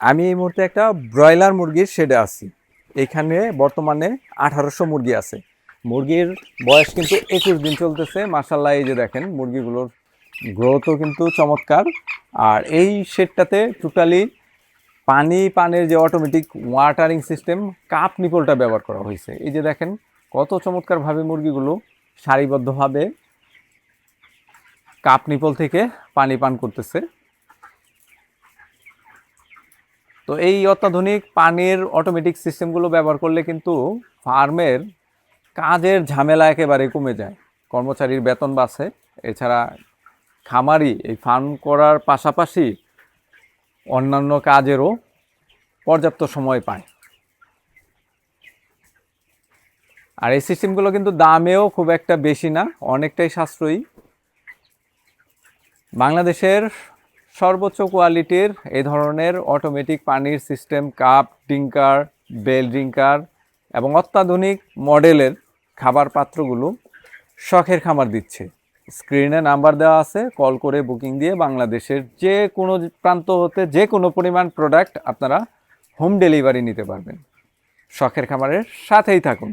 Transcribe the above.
আমি এই মুহূর্তে একটা ব্রয়লার মুরগির শেডে আছি। এখানে বর্তমানে আঠারোশো মুরগি আছে। মুরগির বয়স কিন্তু একুশ দিন চলতেছে। মাসাল্লাহ এই যে দেখেন, মুরগিগুলোর গ্রোথও কিন্তু চমৎকার। আর এই শেডটাতে টোটালি পানি, পানের যে অটোমেটিক ওয়াটারিং সিস্টেম কাপ নিপলটা ব্যবহার করা হয়েছে। এই যে দেখেন, কত চমৎকারভাবে মুরগিগুলো সারিবদ্ধভাবে কাপ নিপল থেকে পানি পান করতেছে। তো এই অত্যাধুনিক পানির অটোমেটিক সিস্টেমগুলো ব্যবহার করলে কিন্তু ফার্মের কাজের ঝামেলা একেবারে কমে যায়। কর্মচারীর বেতন বাড়ছে। এছাড়া খামারি এই ফার্ম করার পাশাপাশি অন্যান্য কাজেরও পর্যাপ্ত সময় পায়। আর এই সিস্টেমগুলো কিন্তু দামেও খুব একটা বেশি না, অনেকটাই সাশ্রয়ী। বাংলাদেশের সর্বোচ্চ কোয়ালিটির এই ধরনের অটোমেটিক পানির system cup drinker bell drinker এবং অত্যাধুনিক মডেলের খাবার পাত্রগুলো শখের খামার দিচ্ছে। স্ক্রিনে নাম্বার দেওয়া আছে কল করে বুকিং দিয়ে বাংলাদেশের যে কোনো প্রান্ত হতে যে কোনো পরিমাণ প্রোডাক্ট আপনারা হোম ডেলিভারি নিতে পারবেন। শখের খামারের সাথেই থাকুন।